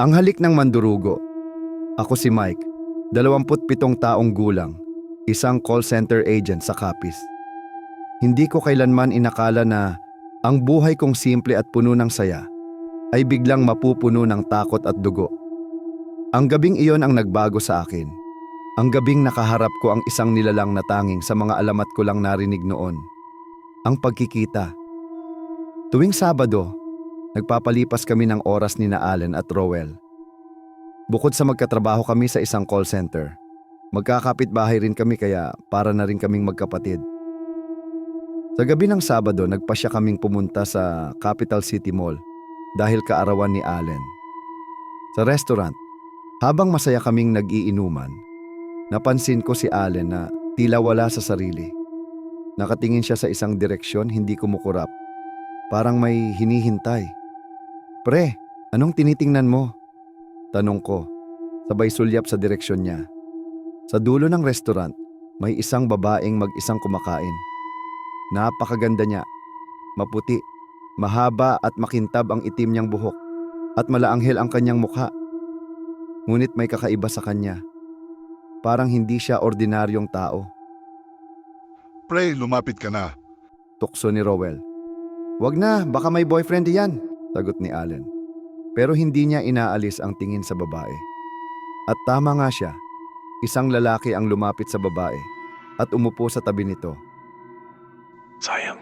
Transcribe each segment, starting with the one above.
Ang halik ng mandurugo. Ako si Mike, 27 taong gulang, isang call center agent sa Capiz. Hindi ko kailanman inakala na ang buhay kong simple at puno ng saya ay biglang mapupuno ng takot at dugo. Ang gabing iyon ang nagbago sa akin. Ang gabing nakaharap ko ang isang nilalang na tanging sa mga alamat ko lang narinig noon. Ang pagkikita. Tuwing Sabado, nagpapalipas kami ng oras ni na Allen at Rowell. Bukod sa magkatrabaho kami sa isang call center, magkakapit bahay rin kami kaya para na rin kaming magkapatid. Sa gabi ng Sabado, nagpasya kaming pumunta sa Capital City Mall dahil kaarawan ni Allen. Sa restaurant, habang masaya kaming nag-iinuman, napansin ko si Allen na tila wala sa sarili. Nakatingin siya sa isang direksyon, hindi kumukurap. Parang may hinihintay. Pre, anong tinitingnan mo? Tanong ko, sabay sulyap sa direksyon niya. Sa dulo ng restaurant, may isang babaeng mag-isang kumakain. Napakaganda niya. Maputi, mahaba at makintab ang itim niyang buhok at malaanghel ang kanyang mukha. Ngunit may kakaiba sa kanya. Parang hindi siya ordinaryong tao. Pre, lumapit ka na. Tukso ni Rowell. Wag na, baka may boyfriend yan, sagot ni Allen. Pero hindi niya inaalis ang tingin sa babae. At tama nga siya, isang lalaki ang lumapit sa babae at umupo sa tabi nito, Sayang.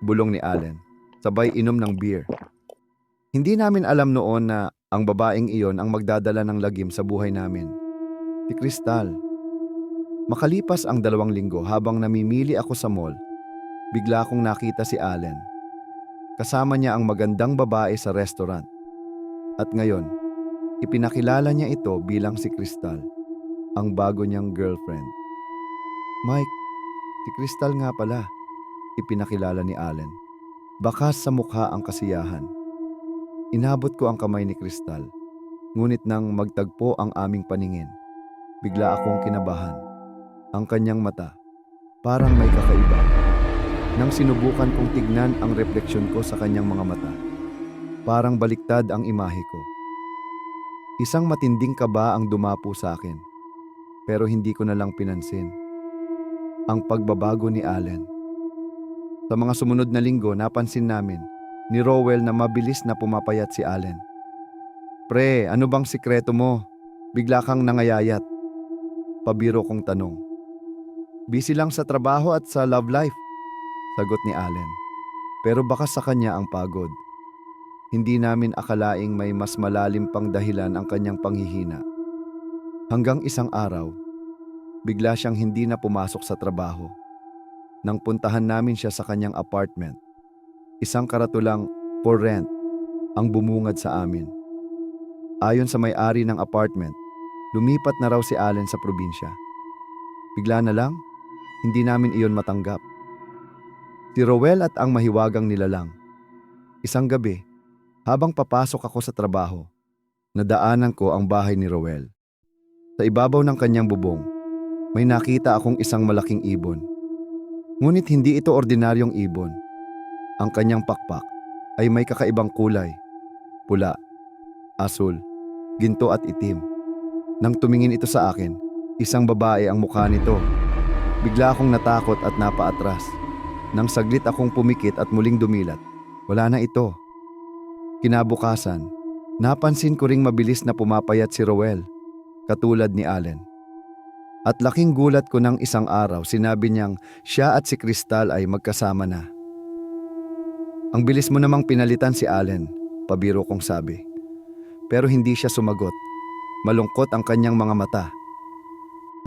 bulong ni Allen, sabay inom ng beer. Hindi namin alam noon na ang babaeng iyon ang magdadala ng lagim sa buhay namin. Si Crystal. Makalipas ang dalawang linggo habang namimili ako sa mall, bigla akong nakita si Allen. Kasama niya ang magandang babae sa restaurant. At ngayon, ipinakilala niya ito bilang si Crystal, ang bago niyang girlfriend. Mike, si Crystal nga pala, ipinakilala ni Allen. Bakas sa mukha ang kasiyahan. Inabot ko ang kamay ni Crystal, ngunit nang magtagpo ang aming paningin, bigla akong kinabahan. Ang kanyang mata, parang may kakaiba. Nang sinubukan kong tignan ang refleksyon ko sa kanyang mga mata, parang baliktad ang imahe ko. Isang matinding kaba ang dumapo sa akin, pero hindi ko na lang pinansin. Ang pagbabago ni Allen. Sa mga sumunod na linggo, napansin namin ni Rowell na mabilis na pumapayat si Allen. Pre, ano bang sikreto mo? Bigla kang nangayayat. Pabiro kong tanong. Busy lang sa trabaho at sa love life, sagot ni Allen. Pero baka sa kanya ang pagod. Hindi namin akalaing may mas malalim pang dahilan ang kanyang panghihina. Hanggang isang araw, bigla siyang hindi na pumasok sa trabaho. Nang puntahan namin siya sa kanyang apartment, isang karatulang for rent ang bumungad sa amin. Ayon sa may-ari ng apartment, lumipat na raw si Allen sa probinsya. Bigla na lang, hindi namin iyon matanggap. Si Rowell at ang mahiwagang nilalang. Isang gabi, habang papasok ako sa trabaho, nadaanan ko ang bahay ni Rowell. Sa ibabaw ng kanyang bubong, may nakita akong isang malaking ibon. Ngunit hindi ito ordinaryong ibon. Ang kanyang pakpak ay may kakaibang kulay. Pula, asul, ginto at itim. Nang tumingin ito sa akin, isang babae ang mukha nito. Bigla akong natakot at napaatras. Nang saglit akong pumikit at muling dumilat, wala na ito. Kinabukasan, napansin ko ring mabilis na pumapayat si Rowell, katulad ni Allen. At laking gulat ko ng isang araw sinabi niyang siya at si Crystal ay magkasama na. Ang bilis mo namang pinalitan si Allen, pabiro kong sabi. Pero hindi siya sumagot. Malungkot ang kanyang mga mata.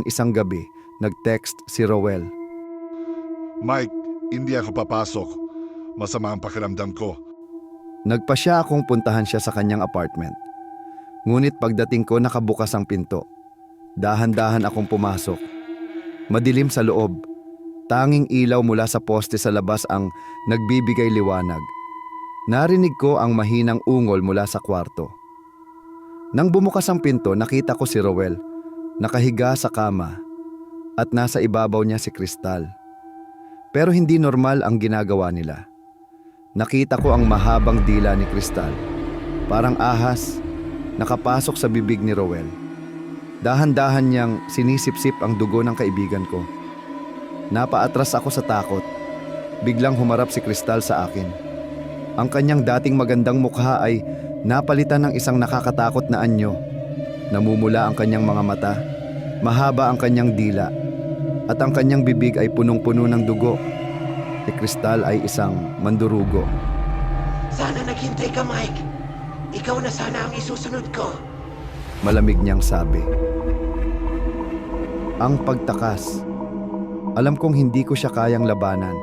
Isang gabi, nag-text si Rowell. Mike, hindi ako papasok. Masama ang pakiramdam ko. Nagpa siya akong puntahan siya sa kanyang apartment. Ngunit pagdating ko nakabukas ang pinto. Dahan-dahan akong pumasok. Madilim sa loob. Tanging ilaw mula sa poste sa labas ang nagbibigay liwanag. Narinig ko ang mahinang ungol mula sa kwarto. Nang bumukas ang pinto, nakita ko si Rowell, nakahiga sa kama, at nasa ibabaw niya si Kristal. Pero hindi normal ang ginagawa nila. Nakita ko ang mahabang dila ni Kristal. Parang ahas, nakapasok sa bibig ni Rowel. Dahan-dahan niyang sinisipsip ang dugo ng kaibigan ko. Napaatras ako sa takot. Biglang humarap si Kristal sa akin. Ang kanyang dating magandang mukha ay napalitan ng isang nakakatakot na anyo. Namumula ang kanyang mga mata, mahaba ang kanyang dila, at ang kanyang bibig ay punong-puno ng dugo. Si Kristal ay isang mandurugo. Sana naghintay ka, Mike. Ikaw na sana ang isusunod ko. Malamig niyang sabi. Ang pagtakas. Alam kong hindi ko siya kayang labanan.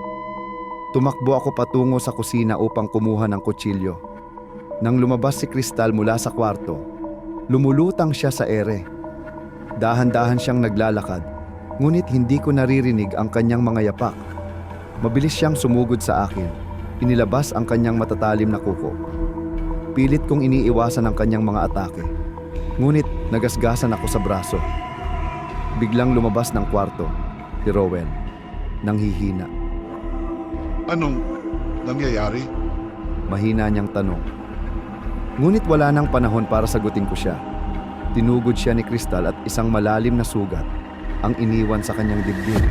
Tumakbo ako patungo sa kusina upang kumuha ng kutsilyo. Nang lumabas si Kristal mula sa kwarto, lumulutang siya sa ere. Dahan-dahan siyang naglalakad, ngunit hindi ko naririnig ang kanyang mga yapak. Mabilis siyang sumugod sa akin. Inilabas ang kanyang matatalim na kuko. Pilit kong iniiwasan ang kanyang mga atake. Ngunit nagasgasan ako sa braso. Biglang lumabas ng kwarto, si Rowell, nang hihina. Anong nangyayari? Mahina niyang tanong. Ngunit wala nang panahon para sagutin ko siya. Tinugod siya ni Kristal at isang malalim na sugat ang iniwan sa kanyang dibdib.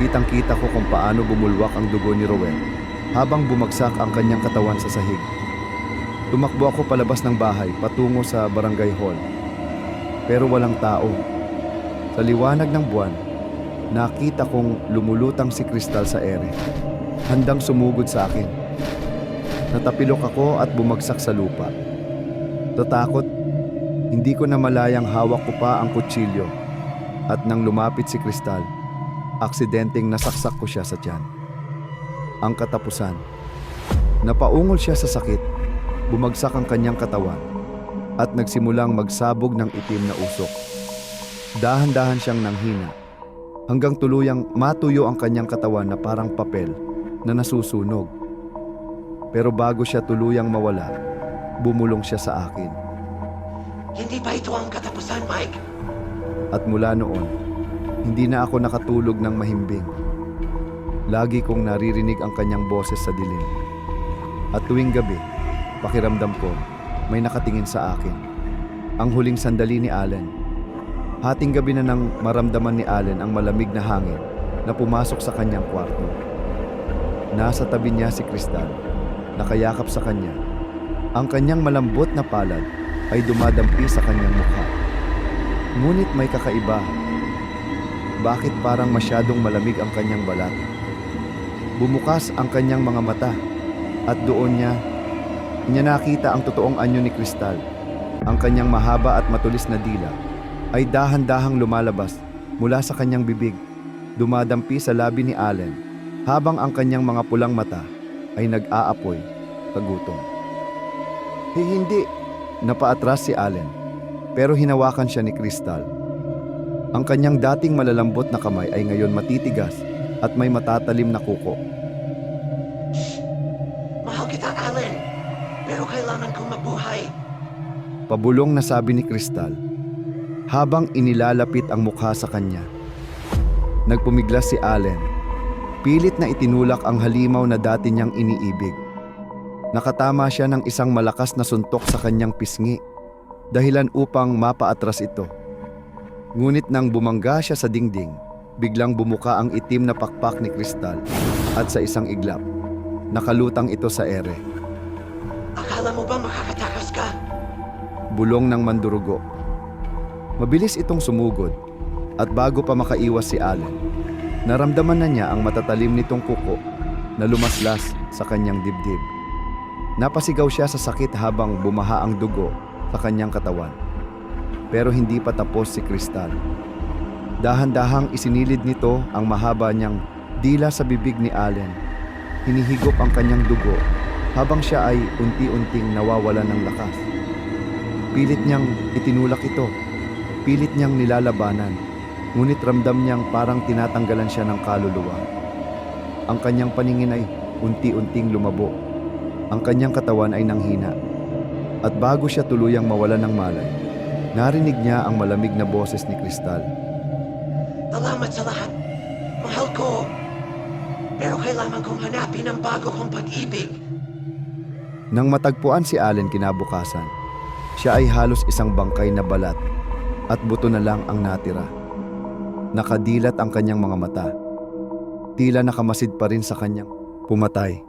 Kitang-kita ko kung paano bumulwak ang dugo ni Rowell habang bumagsak ang kanyang katawan sa sahig. Tumakbo ako palabas ng bahay patungo sa barangay hall. Pero walang tao. Sa liwanag ng buwan, nakita kong lumulutang si Kristal sa ere. Handang sumugod sa akin. Natapilok ako at bumagsak sa lupa. Tatakot, hindi ko na malayang hawak ko pa ang kutsilyo. At nang lumapit si Kristal, aksidenteng nasaksak ko siya sa tiyan. Ang katapusan. Napaungol siya sa sakit, bumagsak ang kanyang katawan, at nagsimulang magsabog ng itim na usok. Dahan-dahan siyang nanghina, hanggang tuluyang matuyo ang kanyang katawan na parang papel na nasusunog. Pero bago siya tuluyang mawala, bumulong siya sa akin. Hindi pa ito ang katapusan, Mike. At mula noon, hindi na ako nakatulog ng mahimbing. Lagi kong naririnig ang kanyang boses sa dilim. At tuwing gabi, pakiramdam ko, may nakatingin sa akin. Ang huling sandali ni Allen. Hating gabi na nang maramdaman ni Allen ang malamig na hangin na pumasok sa kanyang kwarto. Nasa tabi niya si Kristal, nakayakap sa kanya. Ang kanyang malambot na palad ay dumadampi sa kanyang mukha. Ngunit may kakaiba. Bakit parang masyadong malamig ang kanyang balat? Bumukas ang kanyang mga mata at doon niya, niya nakita ang totoong anyo ni Kristal. Ang kanyang mahaba at matulis na dila ay dahan-dahang lumalabas mula sa kanyang bibig, dumadampi sa labi ni Allen habang ang kanyang mga pulang mata ay nag-aapoy sa gutom. Eh, hindi, napaatras si Allen pero hinawakan siya ni Kristal. Ang kanyang dating malalambot na kamay ay ngayon matitigas at may matatalim na kuko. Mahal kita, Alan. Pero kailangan kong mabuhay. Pabulong na sabi ni Kristal habang inilalapit ang mukha sa kanya. Nagpumiglas si Allen. Pilit na itinulak ang halimaw na dati niyang iniibig. Nakatama siya ng isang malakas na suntok sa kanyang pisngi, dahilan upang mapaatras ito. Ngunit nang bumangga siya sa dingding, biglang bumuka ang itim na pakpak ni Kristal at sa isang iglap, nakalutang ito sa ere. Akala mo ba makakatakas ka? bulong ng mandurugo. Mabilis itong sumugod at bago pa makaiwas si Allen, naramdaman na niya ang matatalim nitong kuko na lumaslas sa kanyang dibdib. Napasigaw siya sa sakit habang bumaha ang dugo sa kanyang katawan. Pero hindi pa tapos si Kristal. Dahan-dahang isinilid nito ang mahaba niyang dila sa bibig ni Allen. Hinihigop ang kanyang dugo habang siya ay unti-unting nawawalan ng lakas. Pilit niyang itinulak ito. Pilit niyang nilalabanan. Ngunit ramdam niyang parang tinatanggalan siya ng kaluluwa. Ang kanyang paningin ay unti-unting lumabo. Ang kanyang katawan ay nanghina. At bago siya tuluyang mawala ng malay, narinig niya ang malamig na boses ni Kristal. Salamat sa lahat. Mahal ko. Pero kailangan kong hanapin ang bago kong pag-ibig. Nang matagpuan si Allen kinabukasan, Siya ay halos isang bangkay na balat at buto na lang ang natira. Nakadilat ang kanyang mga mata. Tila nakamasid pa rin sa kanyang pumatay.